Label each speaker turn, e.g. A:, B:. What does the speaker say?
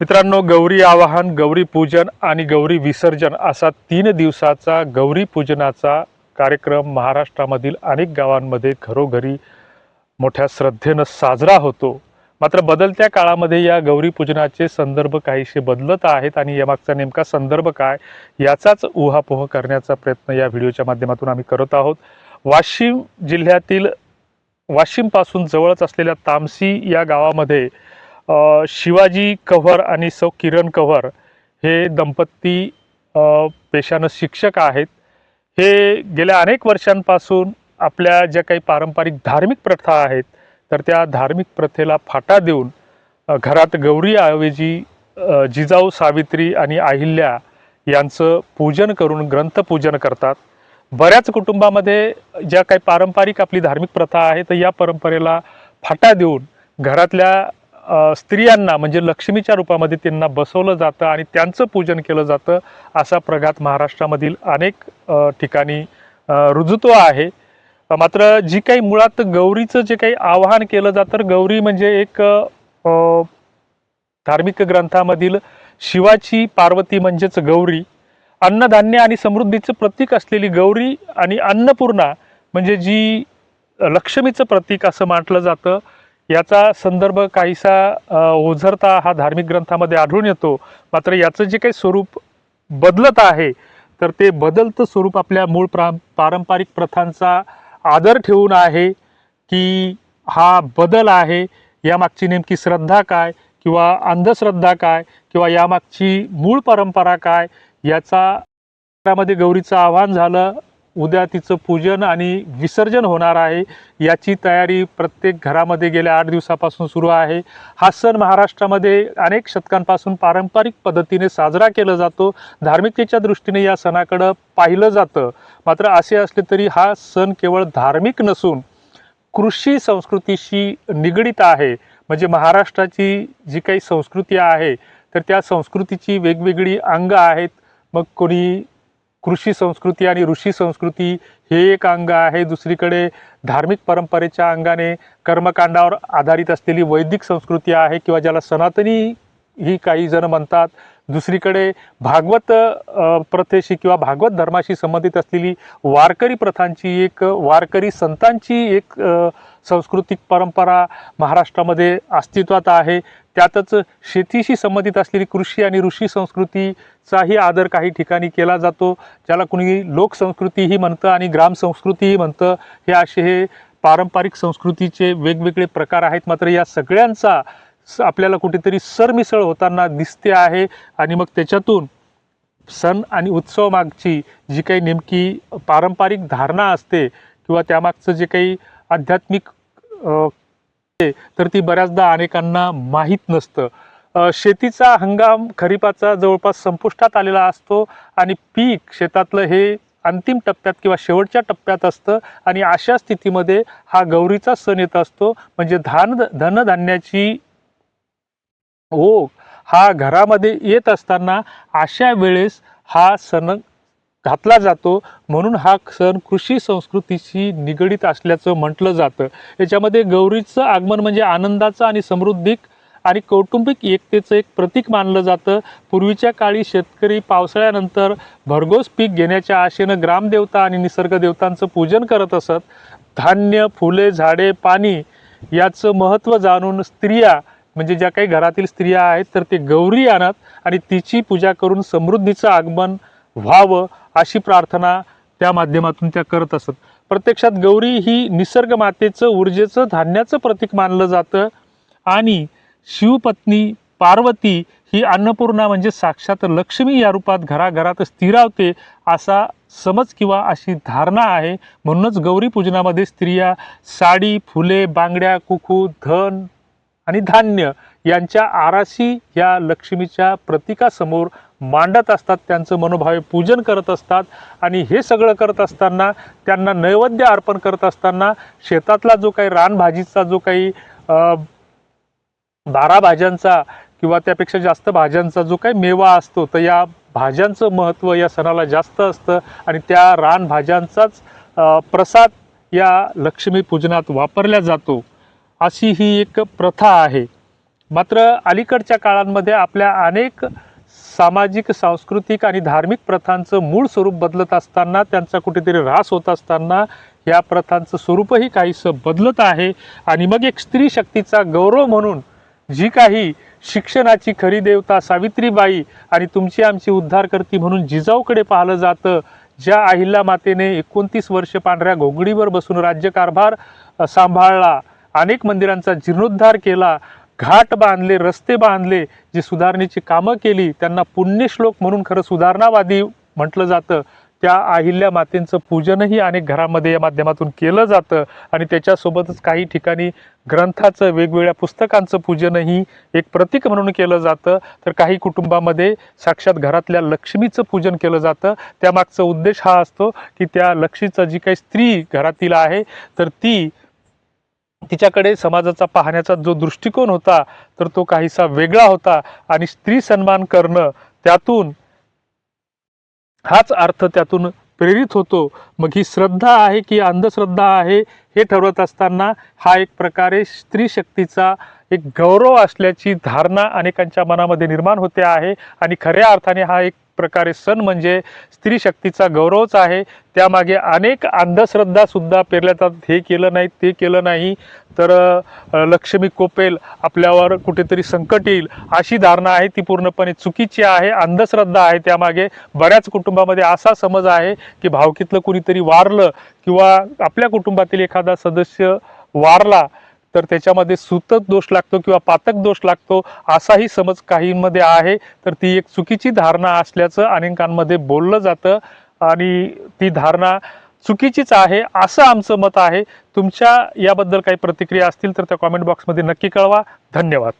A: मित्रांनो गौरी आवाहन गौरी पूजन आणि गौरी विसर्जन असा तीन दिवसाचा गौरी पूजनाचा कार्यक्रम महाराष्ट्रामधील अनेक गावांमध्ये घरोघरी मोठ्या श्रद्धेनं साजरा होतो. मात्र बदलत्या काळामध्ये या गौरी पूजनाचे संदर्भ काहीसे बदलत आहेत आणि यामागचा नेमका संदर्भ काय याचाच उहापोह करण्याचा प्रयत्न या व्हिडिओच्या माध्यमातून आम्ही करत आहोत. वाशिम जिल्ह्यातील वाशिमपासून जवळच असलेल्या तामसी या गावामध्ये शिवाजी कव्हर आणि सौ किरण कव्हर हे दंपती पेशानं शिक्षक आहेत. हे गेल्या अनेक वर्षांपासून आपल्या ज्या काही पारंपरिक धार्मिक प्रथा आहेत तर त्या धार्मिक प्रथेला फाटा देऊन घरात गौरी ऐवजी जिजाऊ सावित्री आणि अहिल्या यांचं पूजन करून ग्रंथपूजन करतात. बऱ्याच कुटुंबामध्ये ज्या काही पारंपरिक आपली धार्मिक प्रथा आहे तर या परंपरेला फाटा देऊन घरातल्या स्त्रियांना म्हणजे लक्ष्मीच्या रूपामध्ये त्यांना बसवलं जातं आणि त्यांचं पूजन केलं जातं असा प्रघात महाराष्ट्रामधील अनेक ठिकाणी अ, आहे. मात्र जी काही मुळात गौरीचं जे काही आवाहन केलं जातं तर गौरी म्हणजे एक धार्मिक ग्रंथामधील शिवाची पार्वती म्हणजेच गौरी अन्नधान्य आणि समृद्धीचं प्रतीक असलेली गौरी आणि अन्नपूर्णा म्हणजे जी लक्ष्मीचं प्रतीक असं म्हटलं जातं. याचा संदर्भ काहीसा ओझरता हा धार्मिक ग्रंथामध्ये आढळून येतो. मात्र याचं जे काही स्वरूप बदलत आहे तर ते बदलतं स्वरूप आपल्या मूळ प्रा पारंपरिक प्रथांचा आदर ठेवून आहे की हा बदल आहे. यामागची नेमकी श्रद्धा काय किंवा अंधश्रद्धा काय किंवा यामागची मूळ परंपरा काय याचा त्यामध्ये गौरीचं आव्हान झालं. उद्या तिचं पूजन आणि विसर्जन होणार आहे. याची तयारी प्रत्येक घरामध्ये गेल्या आठ दिवसापासून सुरू आहे. हा सण महाराष्ट्रामध्ये अनेक शतकांपासून पारंपरिक पद्धतीने साजरा केला जातो. धार्मिकतेच्या दृष्टीने या सणाकडं पाहिलं जातं. मात्र असे असले तरी हा सण केवळ धार्मिक नसून कृषी संस्कृतीशी निगडीत आहे. म्हणजे महाराष्ट्राची जी काही संस्कृती आहे तर त्या संस्कृतीची वेगवेगळी अंग आहेत. मग कोणी कृषी संस्कृती आणि ऋषी संस्कृती हे एक अंग आहे. दुसरीकडे धार्मिक परंपरेच्या अंगाने कर्मकांडावर आधारित असलेली वैदिक संस्कृती आहे किंवा ज्याला सनातनी ही काही जण म्हणतात. दुसरीकडे भागवत प्रथेशी किंवा भागवत धर्माशी संबंधित असलेली वारकरी प्रथांची एक वारकरी संतांची एक सांस्कृतिक परंपरा महाराष्ट्रामध्ये अस्तित्वात आहे. त्यातच शेतीशी संबंधित असलेली कृषी आणि ऋषी संस्कृतीचाही आदर काही ठिकाणी केला जातो ज्याला कुणी लोकसंस्कृतीही म्हणतं आणि ग्रामसंस्कृतीही म्हणतं हे असे हे पारंपरिक संस्कृतीचे वेगवेगळे प्रकार आहेत. मात्र या सगळ्यांचा स- आपल्याला कुठेतरी सरमिसळ होताना दिसते आहे आणि मग त्याच्यातून सण आणि उत्सव मागची जी काही नेमकी पारंपरिक धारणा असते किंवा त्यामागचं जे काही आध्यात्मिक तर ती बऱ्याचदा अनेकांना माहीत नसतं. शेतीचा हंगाम खरीपाचा जवळपास संपुष्टात आलेला असतो आणि पीक शेतातलं हे अंतिम टप्प्यात किंवा शेवटच्या टप्प्यात असतं आणि अशा स्थितीमध्ये हा गौरीचा सण येत असतो. म्हणजे धान धनधान्याची ओघ हा घरामध्ये येत असताना अशा वेळेस हा सण घातला जातो. म्हणून हा सण कृषी संस्कृतीशी निगडीत असल्याचं म्हटलं जातं. याच्यामध्ये गौरीचं आगमन म्हणजे आनंदाचं आणि समृद्धिक आणि कौटुंबिक एकतेचं एक प्रतीक मानलं जातं. पूर्वीच्या काळी शेतकरी पावसाळ्यानंतर भरघोस पीक घेण्याच्या आशेनं ग्रामदेवता आणि निसर्ग देवतांचं पूजन करत असत. धान्य फुले झाडे पाणी याचं महत्त्व जाणून स्त्रिया म्हणजे ज्या काही घरातील स्त्रिया आहेत तर ते गौरी आणत आणि तिची पूजा करून समृद्धीचं आगमन व्हावं अशी प्रार्थना त्या माध्यमातून त्या करत असत. प्रत्यक्षात गौरी ही निसर्ग मातेचं ऊर्जेचं धान्याचं प्रतीक मानलं जातं. आणि शिवपत्नी पार्वती ही अन्नपूर्णा म्हणजे साक्षात लक्ष्मी या रूपात घराघरात स्थिरावते असा समज किंवा अशी धारणा आहे. म्हणूनच गौरी पूजनामध्ये स्त्रिया साडी फुले बांगड्या कुकू धन आणि धान्य यांच्या आराशी या लक्ष्मीच्या प्रतीकासमोर मांडत असतात त्यांचं मनोभावे पूजन करत असतात आणि हे सगळं करत असताना त्यांना नैवेद्य अर्पण करत असताना शेतातला जो काही रानभाजीचा जो काही बारा भाज्यांचा किंवा त्यापेक्षा जास्त भाज्यांचा जो काही मेवा असतो तर या भाज्यांचं महत्त्व या सणाला जास्त असतं आणि त्या रानभाज्यांचाच प्रसाद या लक्ष्मीपूजनात वापरल्या जातो. अशी ही एक प्रथा आहे. मात्र अलीकडच्या काळांमध्ये आपल्या अनेक सामाजिक सांस्कृतिक आणि धार्मिक प्रथांचं मूळ स्वरूप बदलत असताना त्यांचा कुठेतरी ऱ्हास होत असताना या प्रथांचं स्वरूपही काहीसं बदलत आहे. आणि मग एक स्त्री शक्तीचा गौरव म्हणून जी काही शिक्षणाची खरी देवता सावित्रीबाई आणि तुमची आमची उद्धारकर्ती म्हणून जिजाऊकडे पाहिलं जातं ज्या अहिल्या मातेने एकोणतीस वर्ष पांढऱ्या घोंगडीवर बसून राज्यकारभार सांभाळला अनेक मंदिरांचा जीर्णोद्धार केला घाट बांधले रस्ते बांधले जी सुधारणेची कामं केली त्यांना पुण्यश्लोक म्हणून खरं सुधारणावादी म्हटलं जातं. त्या अहिल्या मातेंचं पूजनही अनेक घरामध्ये या माध्यमातून केलं जातं. आणि त्याच्यासोबतच काही ठिकाणी ग्रंथाचं वेगवेगळ्या पुस्तकांचं पूजनही एक प्रतीक म्हणून केलं जातं. तर काही कुटुंबामध्ये साक्षात घरातल्या लक्ष्मीचं पूजन केलं जातं. त्यामागचा उद्देश हा असतो की त्या लक्ष्मीचं जी काही स्त्री घरातील आहे तर ती तिच्याकडे समाजाचा पाहण्याचा जो दृष्टिकोन होता तर तो काहीसा वेगळा होता. आणि स्त्री सन्मान करणं त्यातून हाच अर्थ त्यातून प्रेरित होतो. मग ही श्रद्धा आहे की अंधश्रद्धा आहे हे ठरवत असताना हा एक प्रकारे स्त्री शक्तीचा एक गौरव असल्याची धारणा अनेकांच्या मनामध्ये निर्माण होते आहे. आणि खऱ्या अर्थाने हा एक प्रकारे सण म्हणजे स्त्री शक्तीचा गौरवच आहे. त्यामागे अनेक अंधश्रद्धासुद्धा पेरल्या जातात. हे केलं नाही ते केलं नाही. तर लक्ष्मी कोपेल आपल्यावर कुठेतरी संकट येईल अशी धारणा आहे. ती पूर्णपणे चुकीची आहे. अंधश्रद्धा आहे त्यामागे. बऱ्याच कुटुंबामध्ये असा समज आहे की भावकीतलं कुणीतरी वारलं किंवा आपल्या कुटुंबातील एखादा सदस्य वारला तर त्याच्यामध्ये सुतक दोष लागतो किंवा पातक दोष लागतो असाही समज काहींमध्ये आहे. तर ती एक चुकीची धारणा असल्याचं अनेकांमध्ये बोललं जातं आणि ती धारणा चुकीचीच आहे असं आमचं मत आहे. तुमच्या याबद्दल काही प्रतिक्रिया असतील तर त्या कॉमेंट बॉक्समध्ये नक्की कळवा. धन्यवाद.